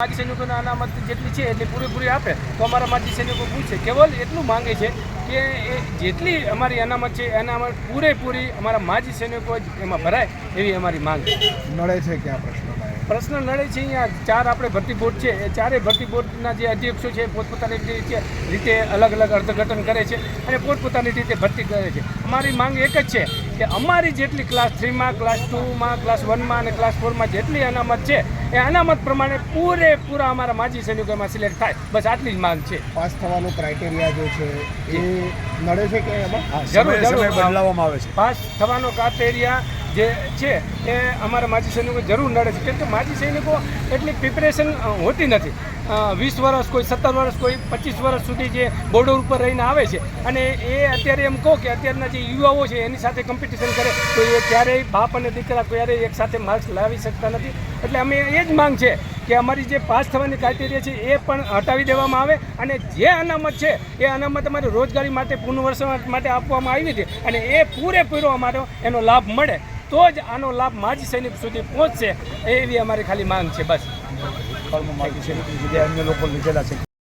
માજી સૈનિકોના અનામત જેટલી છે એટલી પૂરેપૂરી આપે. તો અમારા માજી સૈનિકો પૂછે કેવલ એટલું માંગે છે કે એ જેટલી અમારી અનામત છે અનામત પૂરેપૂરી અમારા માજી સૈનિકો જ એમાં ભરાય એવી અમારી માંગ છે. નડે છે ક્યાં પ્રશ્નમાં? પ્રશ્ન પ્રશ્ન નડે છે અહીંયા. ચાર આપણે ભરતી બોર્ડ છે. એ ચારેય ભરતી બોર્ડના જે અધ્યક્ષો છે પોતપોતાની રીતે રીતે અલગ અલગ અર્થઘટન કરે છે અને પોતપોતાની રીતે ભરતી કરે છે. અમારી માંગ એક જ છે કે અમારી જેટલી ક્લાસ થ્રીમાં ક્લાસ ટુમાં ક્લાસ વનમાં અને ક્લાસ ફોરમાં જેટલી અનામત છે એ અનામત પ્રમાણે પૂરેપૂરા અમારા માજી સૈનિકો એમાં સિલેક્ટ થાય. બસ આટલી જ માંગ છે. પાસ થવાનું ક્રાઇટેરિયા જે છે એ નડે છે કે જરૂર જરૂર. બદલાવવામાં આવે છે. પાસ થવાનો ક્રાઇટેરિયા જે છે, એ અમારા માજી સૈનિકો જરૂર નડે છે. કેમ કે માજી સૈનિકો એટલી પ્રિપરેશન હોતી નથી. વીસ વર્ષ કોઈ, સત્તર વર્ષ કોઈ, પચીસ વર્ષ સુધી જે બોર્ડર ઉપર રહીને આવે છે. અને એ અત્યારે એમ કહો કે અત્યારના જે યુવાઓ છે, એની સાથે કોમ્પિટિશન કરે, તો એ ક્યારેય બાપ અને દીકરા ક્યારેય એક સાથે માર્ક્સ લાવી શકતા નથી. એટલે અમે એ જ માંગ છે કે અમારી જે પાસ થવાની ક્રાઇટેરિયા છે, એ પણ હટાવી દેવામાં આવે. અને જે અનામત છે, એ અનામત અમારે રોજગારી માટે પુનર્વસન માટે આપવામાં આવી છે. અને એ પૂરેપૂરો અમારો એનો લાભ મળે. તો જ આનો લાભ માજી સૈનિક સુધી પહોંચશે એવી અમારી ખાલી માંગ છે, બસ. અન્ય લોકો લીધેલા છે.